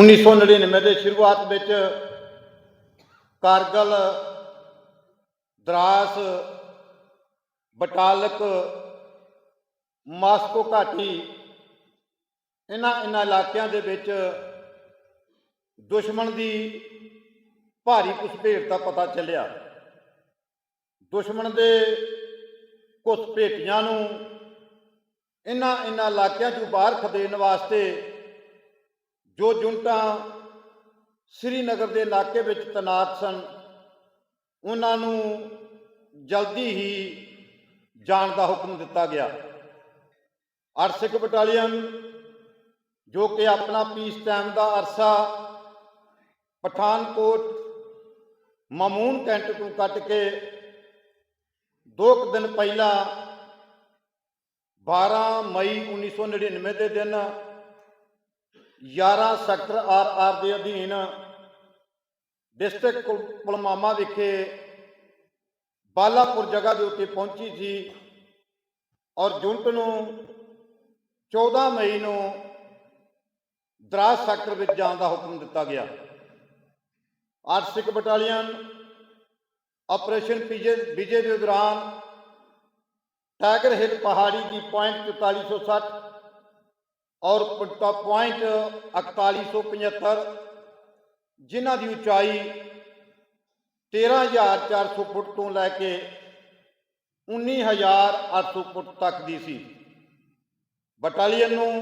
1999 ਦੇ ਸ਼ੁਰੂਆਤ ਵਿੱਚ ਕਾਰਗਲ, ਦਰਾਸ, ਬਟਾਲਕ, ਮਾਸਕੋ ਘਾਟੀ, ਇਹਨਾਂ ਇਹਨਾਂ ਇਲਾਕਿਆਂ ਦੇ ਵਿੱਚ ਦੁਸ਼ਮਣ ਦੀ ਭਾਰੀ ਘੁਸਪੇਟ ਦਾ ਪਤਾ ਚੱਲਿਆ। ਦੁਸ਼ਮਣ ਦੇ ਘੁਸਪੇਟੀਆਂ ਨੂੰ ਇਹਨਾਂ ਇਹਨਾਂ ਇਲਾਕਿਆਂ 'ਚੋਂ ਬਾਹਰ ਖਦੇਣ ਵਾਸਤੇ ਜੋ ਜੁਨਟਾਂ ਸ੍ਰੀਨਗਰ ਦੇ ਇਲਾਕੇ ਵਿੱਚ ਤੈਨਾਤ ਸਨ, ਉਹਨਾਂ ਨੂੰ ਜਲਦੀ ਹੀ ਜਾਣ ਦਾ ਹੁਕਮ ਦਿੱਤਾ ਗਿਆ। ਅਰਸਿਕ ਬਟਾਲੀਅਨ, ਜੋ ਕਿ ਆਪਣਾ ਪੀਸ ਟਾਈਮ ਦਾ ਅਰਸਾ ਪਠਾਨਕੋਟ ਮਾਮੂਨ ਕੈਂਟ ਤੋਂ ਕੱਟ ਕੇ ਦੋ ਕੁ ਦਿਨ ਪਹਿਲਾਂ 12 ਮਈ 1999 ਦੇ ਦਿਨ 11 ਸੈਕਟਰ ਆਰ ਆਰ ਦੇ ਅਧੀਨ ਡਿਸਟ੍ਰਿਕਟ ਕੁਲ- ਪੁਲਵਾਮਾ ਵਿਖੇ ਬਾਲਾਪੁਰ ਜਗ੍ਹਾ ਦੇ ਉੱਤੇ ਪਹੁੰਚੀ ਸੀ ਔਰ ਜੁਨਟ ਨੂੰ 14 ਮਈ ਨੂੰ ਦਰਾਸ ਸੈਕਟਰ ਵਿੱਚ ਜਾਣ ਦਾ ਹੁਕਮ ਦਿੱਤਾ ਗਿਆ। ਅੱਠ ਸਿੱਖ ਬਟਾਲੀਅਨ ਆਪਰੇਸ਼ਨ ਵਿਜੇ ਵਿਜੇ ਦੇ ਦੌਰਾਨ ਟਾਈਗਰ ਹਿੱਲ ਪਹਾੜੀ ਦੀ ਪੁਆਇੰਟ 4460 ਔਰ ਪੁੱਟਾ ਪੁਆਇੰਟ 4175 ਜਿਨ੍ਹਾਂ ਦੀ ਉਚਾਈ 13400 ਫੁੱਟ ਤੋਂ ਲੈ ਕੇ 19800 ਫੁੱਟ ਤੱਕ ਦੀ ਸੀ। ਬਟਾਲੀਅਨ ਨੂੰ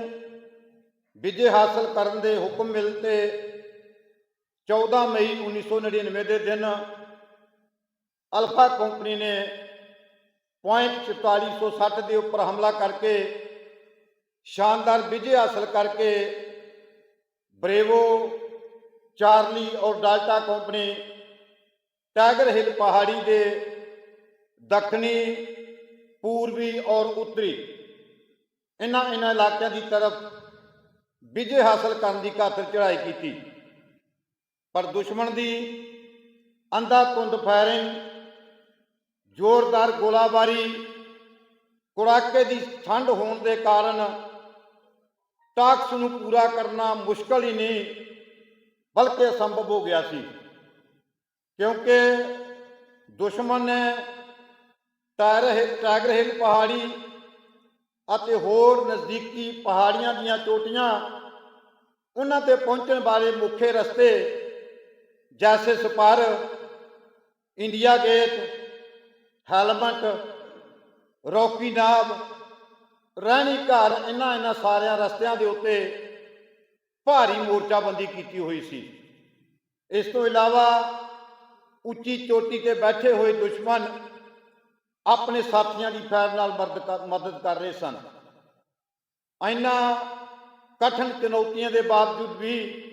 ਵਿਜੇ ਹਾਸਲ ਕਰਨ ਦੇ ਹੁਕਮ ਮਿਲਤੇ 14 ਮਈ 1999 ਦੇ ਦਿਨ ਅਲਫਾ ਕੰਪਨੀ ਨੇ ਪੁਆਇੰਟ 4460 ਦੇ ਉੱਪਰ ਹਮਲਾ ਕਰਕੇ ਸ਼ਾਨਦਾਰ ਵਿਜੇ ਹਾਸਲ ਕਰਕੇ ਬਰੇਵੋ, ਚਾਰਲੀ ਔਰ ਡਾਲਟਾ ਕੰਪਨੀ ਟਾਈਗਰ ਹਿੱਲ ਪਹਾੜੀ ਦੇ ਦੱਖਣੀ, ਪੂਰਬੀ ਔਰ ਉੱਤਰੀ ਇਹਨਾਂ ਇਹਨਾਂ ਇਲਾਕਿਆਂ ਦੀ ਤਰਫ ਵਿਜੇ ਹਾਸਲ ਕਰਨ ਦੀ ਖਾਤਰ ਚੜ੍ਹਾਈ ਕੀਤੀ। ਪਰ ਦੁਸ਼ਮਣ ਦੀ ਅੰਧਾਧੁੰਦ ਫਾਇਰਿੰਗ, ਜ਼ੋਰਦਾਰ ਗੋਲਾਬਾਰੀ, ਕੁੜਾਕੇ ਦੀ ਠੰਡ ਹੋਣ ਦੇ ਕਾਰਨ ਟਾਕਸ ਨੂੰ ਪੂਰਾ ਕਰਨਾ ਮੁਸ਼ਕਲ ਹੀ ਨਹੀਂ, ਬਲਕਿ ਅਸੰਭਵ ਹੋ ਗਿਆ ਸੀ। ਕਿਉਂਕਿ ਦੁਸ਼ਮਣ ਨੇ ਟਾਇਰ ਹਿ- ਟਾਈਗਰ ਹਿਲ ਪਹਾੜੀ ਅਤੇ ਹੋਰ ਨਜ਼ਦੀਕੀ ਪਹਾੜੀਆਂ ਦੀਆਂ ਚੋਟੀਆਂ ਉਹਨਾਂ ਤੇ ਪਹੁੰਚਣ ਵਾਲੇ ਮੁੱਖੇ ਰਸਤੇ ਜੈਸੇ spur, India Gate, Helmet, Rocky Knob ਰਹਿਣੀ ਘਰ ਇਹਨਾਂ ਇਹਨਾਂ ਸਾਰਿਆਂ ਰਸਤਿਆਂ ਦੇ ਉੱਤੇ ਭਾਰੀ ਮੋਰਚਾਬੰਦੀ ਕੀਤੀ ਹੋਈ ਸੀ। ਇਸ ਤੋਂ ਇਲਾਵਾ ਉੱਚੀ ਚੋਟੀ ਤੇ ਬੈਠੇ ਹੋਏ ਦੁਸ਼ਮਣ ਆਪਣੇ ਸਾਥੀਆਂ ਦੀ ਫੈਰ ਨਾਲ ਮਦਦ ਕਰ- ਮਦਦ ਕਰ ਰਹੇ ਸਨ। ਇਹਨਾਂ ਕਠਨ ਚੁਣੌਤੀਆਂ ਦੇ ਬਾਵਜੂਦ ਵੀ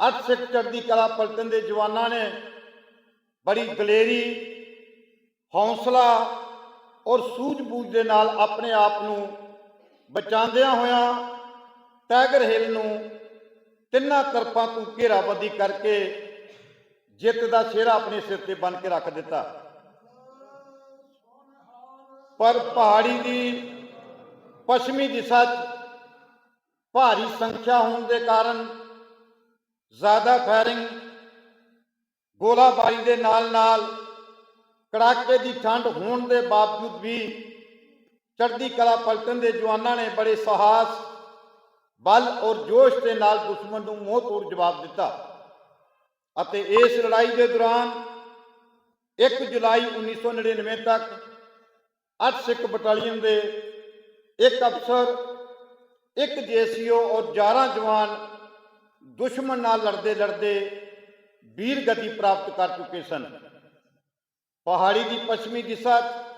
ਅਰਥ ਸਿੱਖ ਦੀ ਕਲਾ ਪਲਟਨ ਦੇ ਜਵਾਨਾਂ ਨੇ ਬੜੀ ਦਲੇਰੀ, ਹੌਸਲਾ ਔਰ ਸੂਝ-ਬੂਝ ਦੇ ਨਾਲ ਆਪਣੇ ਆਪ ਨੂੰ ਬਚਾਉਂਦਿਆਂ ਹੋਇਆਂ ਟਾਈਗਰ ਹਿੱਲ ਨੂੰ ਤਿੰਨਾਂ ਤਰਫਾਂ ਤੋਂ ਘੇਰਾਬੰਦੀ ਕਰਕੇ ਜਿੱਤ ਦਾ ਸਿਹਰਾ ਆਪਣੇ ਸਿਰ ਤੇ ਬੰਨ ਕੇ ਰੱਖ ਦਿੱਤਾ। ਪਰ ਪਹਾੜੀ ਦੀ ਪੱਛਮੀ ਦਿਸ਼ਾ 'ਚ ਭਾਰੀ ਸੰਖਿਆ ਹੋਣ ਦੇ ਕਾਰਨ ਜ਼ਿਆਦਾ ਫਾਇਰਿੰਗ, ਗੋਲਾਬਾਰੀ ਦੇ ਨਾਲ-ਨਾਲ ਕੜਾਕੇ ਦੀ ਠੰਡ ਹੋਣ ਦੇ ਬਾਵਜੂਦ ਵੀ ਚੜ੍ਹਦੀ ਕਲਾ ਪਲਟਨ ਦੇ ਜਵਾਨਾਂ ਨੇ ਬੜੇ ਸਾਹਸ, ਬਲ ਔਰ ਜੋਸ਼ ਦੇ ਨਾਲ ਦੁਸ਼ਮਣ ਨੂੰ ਮੋਹ ਜਵਾਬ ਦਿੱਤਾ ਅਤੇ ਇਸ ਲੜਾਈ ਦੇ ਦੌਰਾਨ 1 ਜੁਲਾਈ 1999 ਤੱਕ ਅੱਠ ਸਿੱਖ ਬਟਾਲੀਅਨ ਦੇ ਇੱਕ ਅਫਸਰ, ਇੱਕ ਜੇਸੀਓ ਔਰ 11 ਜਵਾਨ ਦੁਸ਼ਮਣ ਨਾਲ ਲੜਦੇ ਲੜਦੇ ਵੀਰ ਗਤੀ ਪ੍ਰਾਪਤ ਕਰ ਚੁੱਕੇ ਸਨ। ਪਹਾੜੀ ਦੀ ਪੱਛਮੀ ਦਿਸ਼ਾ 'ਚ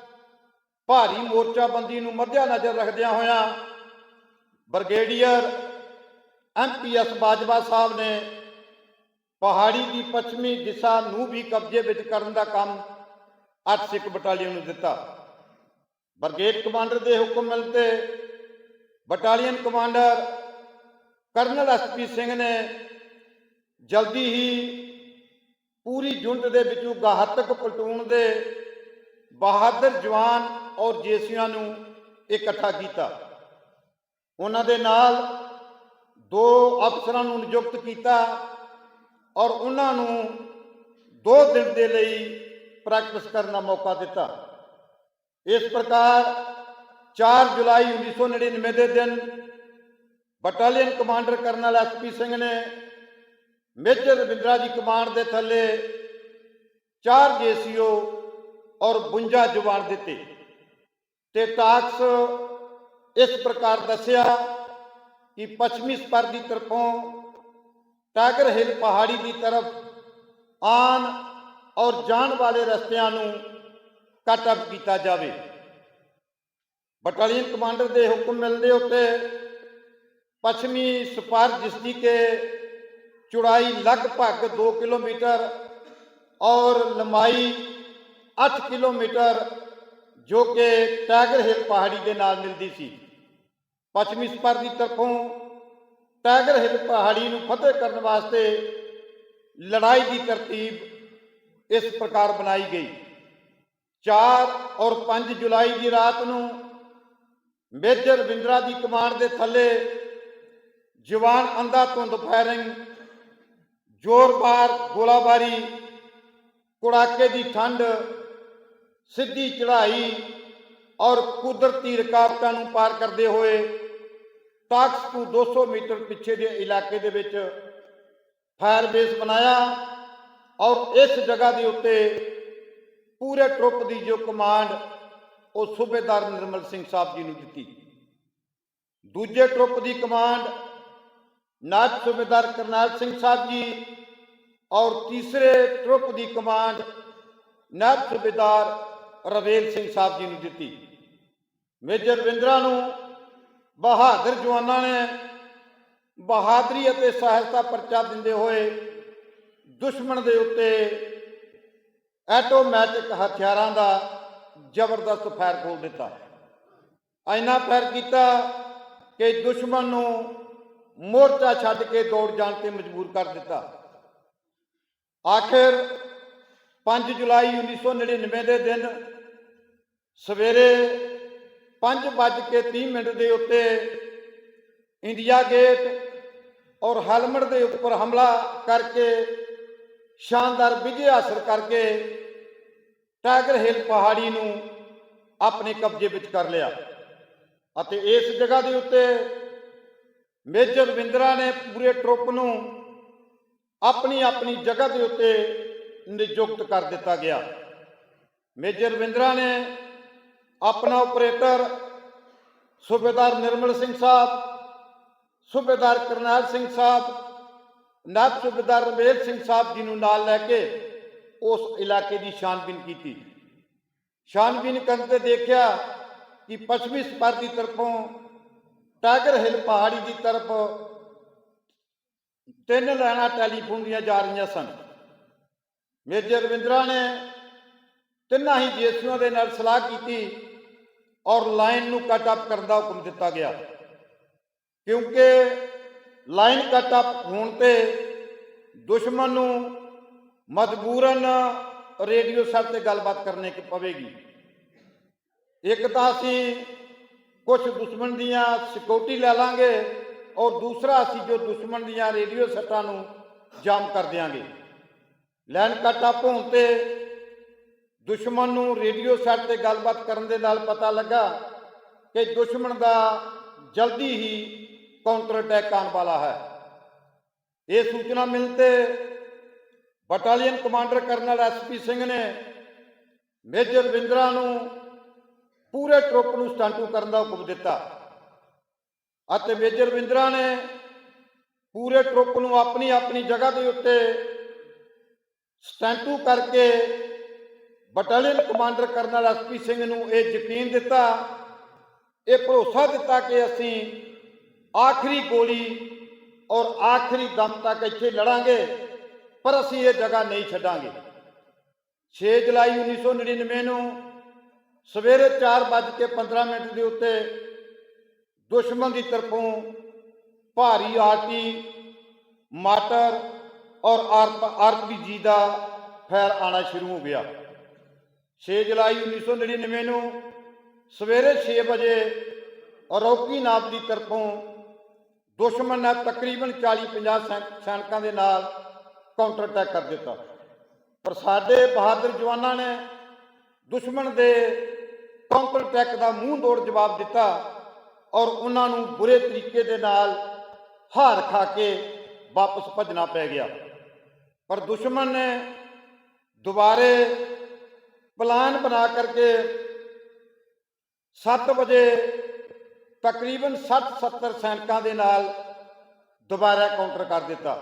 ਭਾਰੀ ਮੋਰਚਾਬੰਦੀ ਨੂੰ ਮੱਧਿਆ ਨਜ਼ਰ ਰੱਖਦਿਆਂ ਹੋਇਆਂ ਬ੍ਰਿਗੇਡੀਅਰ ਐਮਪੀਐਸ ਬਾਜਵਾ ਸਾਹਿਬ ਨੇ ਪਹਾੜੀ ਦੀ ਪੱਛਮੀ ਦਿਸ਼ਾ ਨੂੰ ਵੀ ਕਬਜ਼ੇ ਵਿੱਚ ਕਰਨ ਦਾ ਕੰਮ ਅੱਠ ਸਿੱਖ ਬਟਾਲੀਅਨ ਨੂੰ ਦਿੱਤਾ। ਬ੍ਰਿਗੇਡ ਕਮਾਂਡਰ ਦੇ ਹੁਕਮ ਮਿਲ 'ਤੇ battalion commander colonel SP Singh ਨੇ ਜਲਦੀ ਹੀ ਪੂਰੀ ਯੂਨਿਟ ਦੇ ਵਿੱਚੋਂ ਗਾਹਤਕ ਪਲਟੂਨ ਦੇ ਬਹਾਦਰ ਜਵਾਨ ਔਰ ਜੇਸੀਆਂ ਨੂੰ ਇਕੱਠਾ ਕੀਤਾ। ਉਹਨਾਂ ਦੇ ਨਾਲ ਦੋ ਅਫਸਰਾਂ ਨੂੰ ਨਿਯੁਕਤ ਕੀਤਾ ਔਰ ਉਹਨਾਂ ਨੂੰ 2 ਦਿਨ ਦੇ ਲਈ ਪ੍ਰੈਕਟਿਸ ਕਰਨ ਦਾ ਮੌਕਾ ਦਿੱਤਾ। ਇਸ ਪ੍ਰਕਾਰ 4 ਜੁਲਾਈ 1999 ਦੇ ਦਿਨ battalion commander colonel SP Singh ਨੇ ਮੇਜਰ ਰਵਿੰਦਰਾ ਦੀ ਕਮਾਂਡ ਦੇ ਥੱਲੇ 4 ਜੀਸੀਓ ਔਰ 52 ਜਵਾਨ ਦਿੱਤੇ। ਤੇ ਟਾਕਸ ਇਸ ਪ੍ਰਕਾਰ ਦੱਸਿਆ ਕਿ ਪੱਛਮੀ ਸਪਰ ਦੀ ਤਰਫੋਂ ਟਾਈਗਰ ਹਿੱਲ ਪਹਾੜੀ ਦੀ ਤਰਫ ਆਨ ਔਰ ਜਾਣ ਵਾਲੇ ਰਸਤਿਆਂ ਨੂੰ ਕੱਟ ਅਪ ਕੀਤਾ ਜਾਵੇ। ਬਟਾਲੀਅਨ ਕਮਾਂਡਰ ਦੇ ਹੁਕਮ ਮਿਲਦੇ ਉੱਤੇ ਪੱਛਮੀ ਸਪਰ ਜਿਸਦੀ ਕੇ ਚੌੜਾਈ ਲਗਭਗ 2 ਕਿਲੋਮੀਟਰ ਔਰ ਲੰਬਾਈ 8 ਕਿਲੋਮੀਟਰ, ਜੋ ਕਿ ਟਾਈਗਰ ਹਿੱਲ ਪਹਾੜੀ ਦੇ ਨਾਲ ਮਿਲਦੀ ਸੀ। ਪੱਛਮੀ ਸਪਰ ਦੀ ਤਰਫੋਂ ਟਾਈਗਰ ਹਿੱਲ ਪਹਾੜੀ ਨੂੰ ਫਤਿਹ ਕਰਨ ਵਾਸਤੇ ਲੜਾਈ ਦੀ ਤਰਤੀਬ ਇਸ ਪ੍ਰਕਾਰ ਬਣਾਈ ਗਈ। 4 ਔਰ 5 ਜੁਲਾਈ ਦੀ ਰਾਤ ਨੂੰ ਮੇਜਰ ਰਵਿੰਦਰਾ ਦੀ ਕਮਾਂਡ ਦੇ ਥੱਲੇ ਜਵਾਨ ਅੰਧਾ ਧੁੰਦ ਫਾਇਰਿੰਗ ਜ਼ੋਰਦਾਰ ਗੋਲਾਬਾਰੀ, ਕੁੜਾਕੇ ਦੀ ਠੰਡ, ਸਿੱਧੀ ਚੜ੍ਹਾਈ ਔਰ ਕੁਦਰਤੀ ਰੁਕਾਵਟਾਂ ਨੂੰ ਪਾਰ ਕਰਦੇ ਹੋਏ ਟਾਕਸ ਤੋਂ 200 ਮੀਟਰ ਪਿੱਛੇ ਦੇ ਇਲਾਕੇ ਦੇ ਵਿੱਚ ਫਾਇਰ ਬੇਸ ਬਣਾਇਆ ਔਰ ਇਸ ਜਗ੍ਹਾ ਦੇ ਉੱਤੇ ਪੂਰੇ ਟਰੁੱਪ ਦੀ ਜੋ ਕਮਾਂਡ, ਉਹ ਸੂਬੇਦਾਰ ਨਿਰਮਲ ਸਿੰਘ ਸਾਹਿਬ ਜੀ ਨੂੰ ਦਿੱਤੀ। ਦੂਜੇ ਟਰੁੱਪ ਦੀ ਕਮਾਂਡ ਨਾਇਬ ਸੂਬੇਦਾਰ ਕਰਨੈਲ ਸਿੰਘ ਸਾਹਿਬ ਜੀ ਔਰ ਤੀਸਰੇ ਟਰੁੱਪ ਦੀ ਕਮਾਂਡ ਨਾਇਬ ਸੂਬੇਦਾਰ ਰਵੇਲ ਸਿੰਘ ਸਾਹਿਬ ਜੀ ਨੂੰ ਦਿੱਤੀ। ਮੇਜਰ ਰਵਿੰਦਰਾ ਨੂੰ ਬਹਾਦਰ ਜਵਾਨਾਂ ਨੇ ਬਹਾਦਰੀ ਅਤੇ ਸਹਾਇਤਾ ਪਰਚਾ ਦਿੰਦੇ ਹੋਏ ਦੁਸ਼ਮਣ ਦੇ ਉੱਤੇ ਐਟੋਮੈਟਿਕ ਹਥਿਆਰਾਂ ਦਾ ਜ਼ਬਰਦਸਤ ਫਾਇਰ ਖੋਲ ਦਿੱਤਾ। ਐਨਾ ਫਾਇਰ ਕੀਤਾ ਕਿ ਦੁਸ਼ਮਣ ਨੂੰ ਮੋਰਚਾ ਛੱਡ ਕੇ ਦੌੜ ਜਾਣ ਤੇ ਮਜਬੂਰ ਕਰ ਦਿੱਤਾ। ਆਖਿਰ 5 ਜੁਲਾਈ 1999 ਦੇ ਦਿਨ ਸਵੇਰੇ 5:30 ਮਿੰਟ ਦੇ ਉੱਤੇ ਇੰਡੀਆ ਗੇਟ ਔਰ ਹੈਲਮਟ ਦੇ ਉੱਪਰ ਹਮਲਾ ਕਰਕੇ ਸ਼ਾਨਦਾਰ ਵਿਜੇ ਹਾਸਲ ਕਰਕੇ ਟਾਈਗਰ ਹਿੱਲ ਪਹਾੜੀ ਨੂੰ ਆਪਣੇ ਕਬਜ਼ੇ ਵਿੱਚ ਕਰ ਲਿਆ ਅਤੇ ਇਸ ਜਗ੍ਹਾ ਦੇ ਉੱਤੇ ਮੇਜਰ ਰਵਿੰਦਰਾ ਨੇ ਪੂਰੇ ਟਰੁੱਪ ਨੂੰ ਆਪਣੀ ਆਪਣੀ ਜਗ੍ਹਾ ਦੇ ਉੱਤੇ ਨਿਯੁਕਤ ਕਰ ਦਿੱਤਾ ਗਿਆ। ਮੇਜਰ ਰਵਿੰਦਰਾ ਨੇ ਆਪਣਾ ਆਪਰੇਟਰ ਸੂਬੇਦਾਰ ਨਿਰਮਲ ਸਿੰਘ ਸਾਹਿਬ, ਸੂਬੇਦਾਰ ਕਰਨੈਲ ਸਿੰਘ ਸਾਹਿਬ, ਨਾਇਬ ਸੂਬੇਦਾਰ ਰਵੇਲ ਸਿੰਘ ਸਾਹਿਬ ਜੀ ਨੂੰ ਨਾਲ ਲੈ ਕੇ ਉਸ ਇਲਾਕੇ ਦੀ ਛਾਨਬੀਨ ਕੀਤੀ। ਛਾਨਬੀਨ ਕਰਨ ਤੇ ਦੇਖਿਆ ਕਿ ਪੱਛਮੀ ਸਪਰ ਦੀ ਤਰਫੋਂ ਟਾਈਗਰ ਹਿੱਲ ਪਹਾੜੀ ਦੀ ਤਰਫ ਤਿੰਨ ਲਾਈਨਾਂ ਟੈਲੀਫੋਨ ਦੀਆਂ ਜਾ ਰਹੀਆਂ ਸਨ। ਮੇਜਰ ਰਵਿੰਦਰਾ ਨੇ ਤਿੰਨਾਂ ਹੀ ਜੇਸੀਆਂ ਦੇ ਨਾਲ ਸਲਾਹ ਕੀਤੀ ਔਰ ਲਾਈਨ ਨੂੰ ਕੱਟ ਅਪ ਕਰਨ ਦਾ ਹੁਕਮ ਦਿੱਤਾ ਗਿਆ। ਕਿਉਂਕਿ ਲਾਈਨ ਕੱਟ ਅਪ ਹੋਣ ਤੇ ਦੁਸ਼ਮਣ ਨੂੰ ਮਜਬੂਰਨ ਰੇਡੀਓ ਸੈੱਟ ਤੇ ਗੱਲਬਾਤ ਕਰਨੇ ਕਿ ਪਵੇਗੀ। ਇੱਕ ਤਾਂ ਅਸੀਂ ਕੁਝ ਦੁਸ਼ਮਣ ਦੀਆਂ ਸਿਕਿਉਰਿਟੀ ਲੈ ਲਾਂਗੇ ਔਰ ਦੂਸਰਾ ਅਸੀਂ ਜੋ ਦੁਸ਼ਮਣ ਦੀਆਂ ਰੇਡੀਓ ਸੈੱਟਾਂ ਨੂੰ ਜਾਮ ਕਰ ਦਿਆਂਗੇ। ਲੈਣ ਕੱਟ ਅਪ ਤੇ ਦੁਸ਼ਮਣ ਨੂੰ ਰੇਡੀਓ ਸੈੱਟ ਤੇ ਗੱਲਬਾਤ ਕਰਨ ਦੇ ਨਾਲ ਪਤਾ ਲੱਗਾ ਕਿ ਦੁਸ਼ਮਣ ਦਾ ਜਲਦੀ ਹੀ ਕਾਊਂਟਰ ਅਟੈਕ ਆਉਣ ਵਾਲਾ ਹੈ। ਇਹ ਸੂਚਨਾ ਮਿਲਣ ਤੇ battalion commander colonel SP Singh ਨੇ ਮੇਜਰ ਵਿੰਦਰਾ ਨੂੰ ਪੂਰੇ ਟਰੁੱਪ ਨੂੰ ਸਟੰਟੂ ਕਰਨ ਦਾ ਹੁਕਮ ਦਿੱਤਾ। ਅਤੇ ਮੇਜਰ ਵਿੰਦਰਾ ਨੇ ਪੂਰੇ ਟਰੁੱਪ ਨੂੰ ਆਪਣੀ ਆਪਣੀ ਜਗ੍ਹਾ ਦੇ ਉੱਤੇ ਸਟੈਂਟੂ ਕਰਕੇ battalion commander colonel SP Singh ਨੂੰ ਇਹ ਯਕੀਨ ਦਿੱਤਾ, ਇਹ ਭਰੋਸਾ ਦਿੱਤਾ ਕਿ ਅਸੀਂ ਆਖਰੀ ਗੋਲੀ ਔਰ ਆਖਰੀ ਦਮ ਤੱਕ ਇੱਥੇ ਲੜਾਂਗੇ, ਪਰ ਅਸੀਂ ਇਹ ਜਗ੍ਹਾ ਨਹੀਂ ਛੱਡਾਂਗੇ। 6 ਜੁਲਾਈ 1999 ਨੂੰ ਸਵੇਰੇ 4:15 ਮਿੰਟ ਦੇ ਉੱਤੇ ਦੁਸ਼ਮਣ ਦੀ ਤਰਫੋਂ ਭਾਰੀ ਆਰਟੀ ਮਾਟਰ ਔਰ ਆਰਪੀਜੀ ਦਾ ਫੈਰ ਆਣਾ ਸ਼ੁਰੂ ਹੋ ਗਿਆ। 6 ਜੁਲਾਈ 1999 ਨੂੰ ਸਵੇਰੇ 6 ਵਜੇ ਰੌਕੀ ਨਾਬ ਦੀ ਤਰਫੋਂ ਦੁਸ਼ਮਣ ਨੇ ਤਕਰੀਬਨ 40-50 ਸੈਨ- ਸੈਨਿਕਾਂ ਦੇ ਨਾਲ ਕਾਊਂਟਰ ਅਟੈਕ ਕਰ ਦਿੱਤਾ। ਪਰ ਸਾਡੇ ਬਹਾਦਰ ਜਵਾਨਾਂ ਨੇ ਦੁਸ਼ਮਣ ਦੇ ਕਾਊਂਟਰ ਅਟੈਕ ਦਾ ਮੂੰਹ ਤੋੜ ਜਵਾਬ ਦਿੱਤਾ ਔਰ ਉਹਨਾਂ ਨੂੰ ਬੁਰੇ ਤਰੀਕੇ ਦੇ ਨਾਲ ਹਾਰ ਖਾ ਕੇ ਵਾਪਸ ਭੱਜਣਾ ਪੈ ਗਿਆ। ਪਰ ਦੁਸ਼ਮਣ ਨੇ ਦੁਬਾਰੇ ਪਲਾਨ ਬਣਾ ਕਰਕੇ 7 ਵਜੇ ਤਕਰੀਬਨ 60-70 ਸੈਨਿਕਾਂ ਦੇ ਨਾਲ ਦੁਬਾਰਾ ਕਾਊਂਟਰ ਕਰ ਦਿੱਤਾ।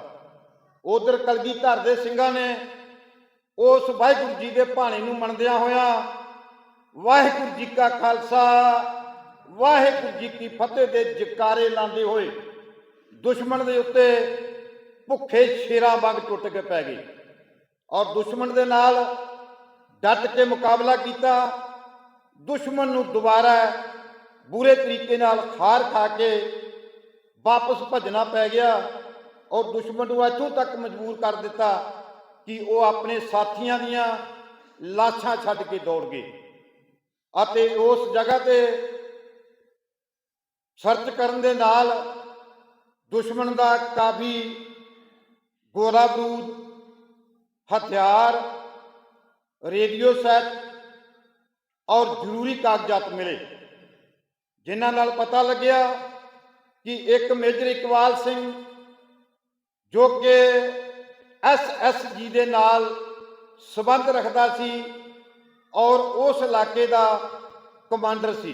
ਉਧਰ ਕਲਗੀਧਰ ਦੇ ਸਿੰਘਾਂ ਨੇ ਉਸ ਵਾਹਿਗੁਰੂ ਜੀ ਦੇ ਭਾਣੇ ਨੂੰ ਮੰਨਦਿਆਂ ਹੋਇਆ ਵਾਹਿਗੁਰੂ ਜੀ ਕਾ ਖਾਲਸਾ, ਵਾਹਿਗੁਰੂ ਜੀ ਕੀ ਫਤਿਹ ਦੇ ਜਕਾਰੇ ਲਾਉਂਦੇ ਹੋਏ ਦੁਸ਼ਮਣ ਦੇ ਉੱਤੇ ਭੁੱਖੇ ਸ਼ੇਰਾਂ ਵਾਂਗ ਟੁੱਟ ਕੇ ਪੈ ਗਏ ਔਰ ਦੁਸ਼ਮਣ ਦੇ ਨਾਲ ਡਟ ਕੇ ਮੁਕਾਬਲਾ ਕੀਤਾ। ਦੁਸ਼ਮਣ ਨੂੰ ਦੁਬਾਰਾ ਬੁਰੇ ਤਰੀਕੇ ਨਾਲ ਖਾਰ ਖਾ ਕੇ ਵਾਪਸ ਭੱਜਣਾ ਪੈ ਗਿਆ ਔਰ ਦੁਸ਼ਮਣ ਨੂੰ ਇੱਥੋਂ ਤੱਕ ਮਜਬੂਰ ਕਰ ਦਿੱਤਾ ਕਿ ਉਹ ਆਪਣੇ ਸਾਥੀਆਂ ਦੀਆਂ ਲਾਸ਼ਾਂ ਛੱਡ ਕੇ ਦੌੜ ਗਏ ਅਤੇ ਉਸ ਜਗ੍ਹਾ ਤੇ ਸਰਚ ਕਰਨ ਦੇ ਨਾਲ ਦੁਸ਼ਮਣ ਦਾ ਕਾਫੀ ਗੋਲਾ ਬਰੂਦ ਹਥਿਆਰ, ਰੇਡੀਓ ਸੈੱਟ ਔਰ ਜ਼ਰੂਰੀ ਕਾਗਜ਼ਾਤ ਮਿਲੇ, ਜਿਨ੍ਹਾਂ ਨਾਲ ਪਤਾ ਲੱਗਿਆ ਕਿ ਇੱਕ ਮੇਜਰ ਇਕਬਾਲ ਸਿੰਘ ਜੋ ਕਿ ਐਸਐਸਜੀ ਦੇ ਨਾਲ ਸਬੰਧ ਰੱਖਦਾ ਸੀ ਔਰ ਉਸ ਇਲਾਕੇ ਦਾ ਕਮਾਂਡਰ ਸੀ।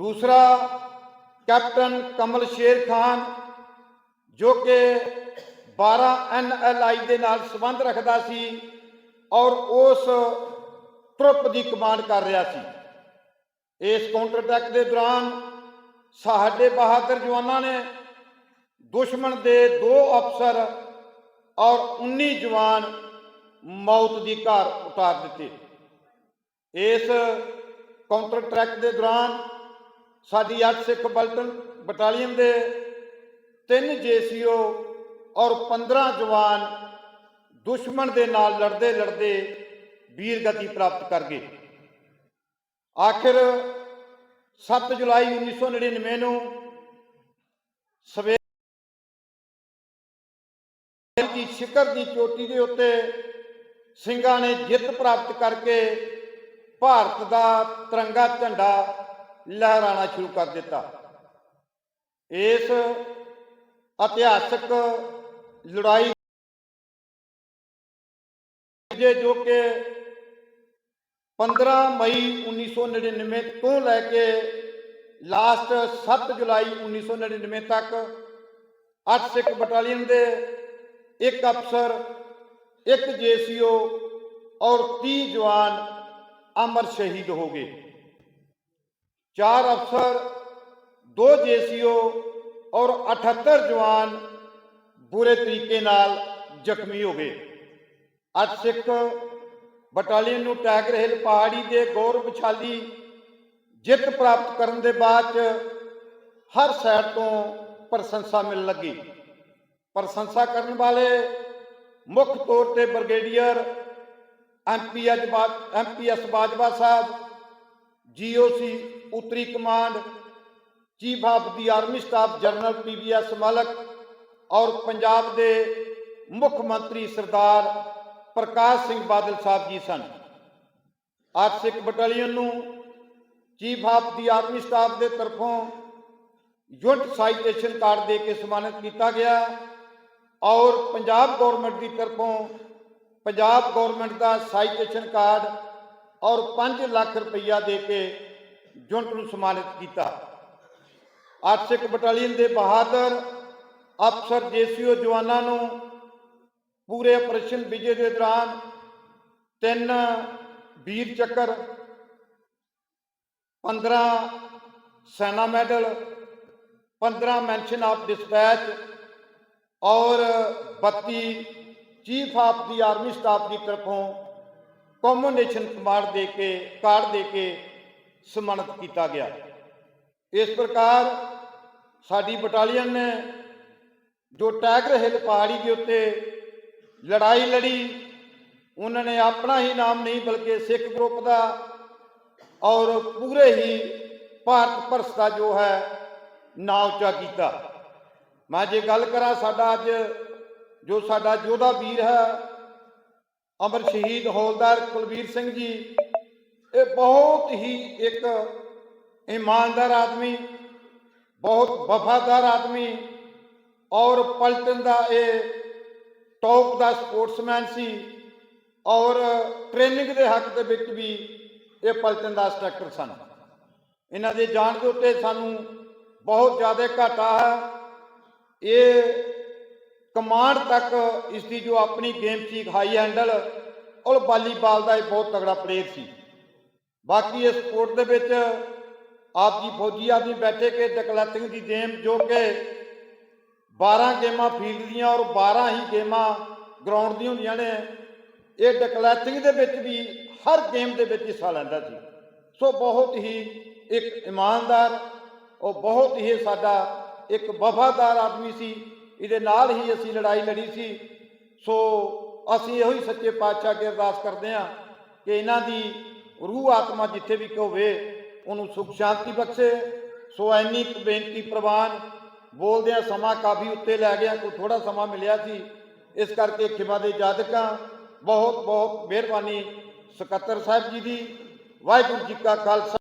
ਦੂਸਰਾ ਕੈਪਟਨ ਕਮਲ ਸ਼ੇਰ ਖਾਨ, ਜੋ ਕਿ 12 ਐਨਐਲਆਈ ਦੇ ਨਾਲ ਸੰਬੰਧ ਰੱਖਦਾ ਸੀ ਔਰ ਉਸ ਟਰੁੱਪ ਦੀ ਕਮਾਂਡ ਕਰ ਰਿਹਾ ਸੀ। ਇਸ ਕਾਊਂਟਰ ਅਟੈਕ ਦੇ ਦੌਰਾਨ ਸਾਡੇ ਬਹਾਦਰ ਜਵਾਨਾਂ ਨੇ ਦੁਸ਼ਮਣ ਦੇ ਦੋ ਅਫਸਰ ਔਰ 19 ਜਵਾਨ ਮੌਤ ਦੀ ਘਾਰ ਉਤਾਰ ਦਿੱਤੇ। ਇਸ ਕਾਊਂਟਰ ਟਰੈਕ ਦੇ ਦੌਰਾਨ ਸਾਡੀ 8 ਸਿੱਖ ਬਲਟਨ ਬਟਾਲੀਅਨ ਦੇ ਤਿੰਨ ਜੇਸੀਓ ਔਰ 15 ਜਵਾਨ ਦੁਸ਼ਮਣ ਦੇ ਨਾਲ ਲੜਦੇ ਲੜਦੇ ਵੀਰ ਗਤੀ ਪ੍ਰਾਪਤ ਕਰ ਗਏ। ਆਖਿਰ 7 ਜੁਲਾਈ 1999 ਨੂੰ ਸਵੇਰ ਸ਼ਿਖਰ ਦੀ ਚੋਟੀ ਦੇ ਉੱਤੇ ਸਿੰਘਾਂ ਨੇ ਜਿੱਤ ਪ੍ਰਾਪਤ ਕਰਕੇ ਭਾਰਤ ਦਾ ਤਿਰੰਗਾ ਝੰਡਾ ਲਹਿਰਾਣਾ ਸ਼ੁਰੂ ਕਰ ਦਿੱਤਾ। ਇਸ ਇਤਿਹਾਸਕ ਲੜਾਈ ਜੇ ਜੋ ਕਿ 15 ਮਈ 1999 ਤੋਂ ਲੈ ਕੇ ਲਾਸਟ 7 ਜੁਲਾਈ 1999 ਤੱਕ 8 ਸਿੱਖ ਬਟਾਲੀਅਨ ਦੇ ਇੱਕ ਅਫਸਰ, ਇੱਕ ਜੇਸੀਓ ਔਰ 30 ਜਵਾਨ ਅਮਰ ਸ਼ਹੀਦ ਹੋ ਗਏ। ਚਾਰ ਅਫਸਰ, ਦੋ ਜੇਸੀਓ ਔਰ 78 ਜਵਾਨ ਬੁਰੇ ਤਰੀਕੇ ਨਾਲ ਜ਼ਖਮੀ ਹੋ ਗਏ। ਅੱਜ ਸਿੱਖ ਬਟਾਲੀਅਨ ਨੂੰ ਟੈਗਰ ਹਿੱਲ ਪਹਾੜੀ ਦੇ ਗੌਰਵਸ਼ਾਲੀ ਜਿੱਤ ਪ੍ਰਾਪਤ ਕਰਨ ਦੇ ਬਾਅਦ 'ਚ ਹਰ ਸਾਈਡ ਤੋਂ ਪ੍ਰਸ਼ੰਸਾ ਮਿਲਣ ਲੱਗੀ। ਪ੍ਰਸ਼ੰਸਾ ਕਰਨ ਵਾਲੇ ਮੁੱਖ ਤੌਰ ਤੇ ਬ੍ਰਿਗੇਡੀਅਰ ਐਮਪੀ ਅਜਬਾਦ ਐਮਪੀਐਸ ਬਾਜਵਾ ਸਾਹਿਬ ਜੀਓਸੀ ਉੱਤਰੀ command, chief of the army staff general PVS Malik ਔਰ ਪੰਜਾਬ ਦੇ ਮੁੱਖ ਮੰਤਰੀ ਸਰਦਾਰ ਪ੍ਰਕਾਸ਼ ਸਿੰਘ ਬਾਦਲ ਸਾਹਿਬ ਜੀ ਸਨ। ਅੱਜ ਸਿੱਖ ਬਟਾਲੀਅਨ ਨੂੰ chief of the army staff ਦੇ ਤਰਫੋਂ ਯੂਨਿਟ ਸਾਈਟੇਸ਼ਨ ਕਾਰਡ ਦੇ ਕੇ ਸਨਮਾਨਿਤ ਕੀਤਾ ਗਿਆ। ਔਰ ਪੰਜਾਬ ਗਵਰਨਮੈਂਟ ਦੀ ਤਰਫੋਂ ਪੰਜਾਬ ਗਵਰਨਮੈਂਟ ਦਾ ਸਾਈਟੇਸ਼ਨ ਕਾਰਡ ਔਰ 5 ਲੱਖ ਰੁਪਈਆ ਦੇ ਕੇ ਯੂਨਿਟ ਨੂੰ ਸਨਮਾਨਿਤ ਕੀਤਾ। ਆਰਥਿਕ ਬਟਾਲੀਅਨ ਦੇ ਬਹਾਦਰ ਅਫਸਰ ਜੇਸੀਓ ਜਵਾਨਾਂ ਨੂੰ ਪੂਰੇ ਆਪਰੇਸ਼ਨ ਵਿਜੇ ਦੇ ਦੌਰਾਨ ਤਿੰਨ Vir Chakra 15 Sena medal 15 mention of dispatch ਔਰ 32 chief of the army staff ਦੀ ਤਰਫੋਂ ਕੌਮੋਨੇਸ਼ਨ ਕਮਾਂਡ ਦੇ ਕੇ, ਕਾਰਡ ਦੇ ਕੇ ਸਨਮਾਨਿਤ ਕੀਤਾ ਗਿਆ। ਇਸ ਪ੍ਰਕਾਰ ਸਾਡੀ ਬਟਾਲੀਅਨ ਨੇ ਜੋ ਟੈਗਰ ਹਿੱਲ ਪਹਾੜੀ ਦੇ ਉੱਤੇ ਲੜਾਈ ਲੜੀ, ਉਹਨਾਂ ਨੇ ਆਪਣਾ ਹੀ ਨਾਮ ਨਹੀਂ ਬਲਕਿ ਸਿੱਖ ਗਰੁੱਪ ਦਾ ਔਰ ਪੂਰੇ ਹੀ ਭਾਰਤ ਭਰਸ ਦਾ ਜੋ ਹੈ ਨਾਂ ਉੱਚਾ ਕੀਤਾ। ਮੈਂ ਜੇ ਗੱਲ ਕਰਾਂ ਸਾਡਾ ਅੱਜ, ਜੋ ਸਾਡਾ ਯੋਧਾ ਵੀਰ ਹੈ, ਅਮਰ ਸ਼ਹੀਦ ਹੌਲਦਾਰ ਕੁਲਵੀਰ ਸਿੰਘ ਜੀ, ਇਹ ਬਹੁਤ ਹੀ ਇੱਕ ਇਮਾਨਦਾਰ ਆਦਮੀ, ਬਹੁਤ ਵਫਾਦਾਰ ਆਦਮੀ ਔਰ ਪਲਟਨ ਦਾ ਇਹ ਟੌਪ ਦਾ ਸਪੋਰਟਸਮੈਨ ਸੀ ਔਰ ਟ੍ਰੇਨਿੰਗ ਦੇ ਹੱਕ ਦੇ ਵਿੱਚ ਵੀ ਇਹ ਪਲਟਨ ਦਾ ਇੰਸਟ੍ਰਕਟਰ ਸਨ। ਇਹਨਾਂ ਦੇ ਜਾਣ ਦੇ ਉੱਤੇ ਸਾਨੂੰ ਬਹੁਤ ਜ਼ਿਆਦਾ ਘਾਟਾ ਹੈ। ਇਹ ਕਮਾਂਡ ਤੱਕ ਇਸ ਦੀ ਜੋ ਆਪਣੀ ਗੇਮ ਸੀ ਹਾਈ ਹੈਂਡਲ ਔਰ ਵਾਲੀਬਾਲ ਦਾ ਇਹ ਬਹੁਤ ਤਗੜਾ ਪਲੇਅਰ ਸੀ। ਬਾਕੀ ਇਸ ਸਪੋਰਟ ਦੇ ਵਿੱਚ ਆਪ ਜੀ ਫੌਜੀ ਆਦਮੀ ਬੈਠੇ ਕੇ ਡਕਲੈਟਿੰਗ ਦੀ ਗੇਮ ਜੋ ਕਿ 12 ਗੇਮਾਂ ਫੀਲਡ ਦੀਆਂ ਔਰ 12 ਹੀ ਗੇਮਾਂ ਗਰਾਊਂਡ ਦੀਆਂ ਹੁੰਦੀਆਂ ਨੇ, ਇਹ ਡਕਲੈਟਿੰਗ ਦੇ ਵਿੱਚ ਵੀ ਹਰ ਗੇਮ ਦੇ ਵਿੱਚ ਹਿੱਸਾ ਲੈਂਦਾ ਸੀ। ਸੋ ਬਹੁਤ ਹੀ ਇੱਕ ਇਮਾਨਦਾਰ ਉਹ ਬਹੁਤ ਹੀ ਸਾਡਾ ਇੱਕ ਵਫਾਦਾਰ ਆਦਮੀ ਸੀ, ਇਹਦੇ ਨਾਲ ਹੀ ਅਸੀਂ ਲੜਾਈ ਲੜੀ ਸੀ। ਸੋ ਅਸੀਂ ਇਹੋ ਹੀ ਸੱਚੇ ਪਾਤਸ਼ਾਹ ਅੱਗੇ ਅਰਦਾਸ ਕਰਦੇ ਹਾਂ ਕਿ ਇਹਨਾਂ ਦੀ ਰੂਹ ਆਤਮਾ ਜਿੱਥੇ ਵੀ ਹੋਵੇ, ਉਹਨੂੰ ਸੁਖ ਸ਼ਾਂਤੀ ਬਖਸ਼ੇ। ਸੋ ਐਨੀ ਕੁ ਬੇਨਤੀ ਪ੍ਰਵਾਨ ਬੋਲਦਿਆਂ ਸਮਾਂ ਕਾਫੀ ਉੱਤੇ ਲੈ ਗਿਆ, ਕੋਈ ਥੋੜਾ ਸਮਾਂ ਮਿਲਿਆ ਸੀ। ਇਸ ਕਰਕੇ ਖਿਮਾ ਦੇ ਜਾਦਕਾਂ ਬਹੁਤ ਬਹੁਤ ਮਿਹਰਬਾਨੀ ਸਕੱਤਰ ਸਾਹਿਬ ਜੀ ਦੀ। ਵਾਹਿਗੁਰੂ ਜੀ ਕਾ ਖਾਲਸਾ।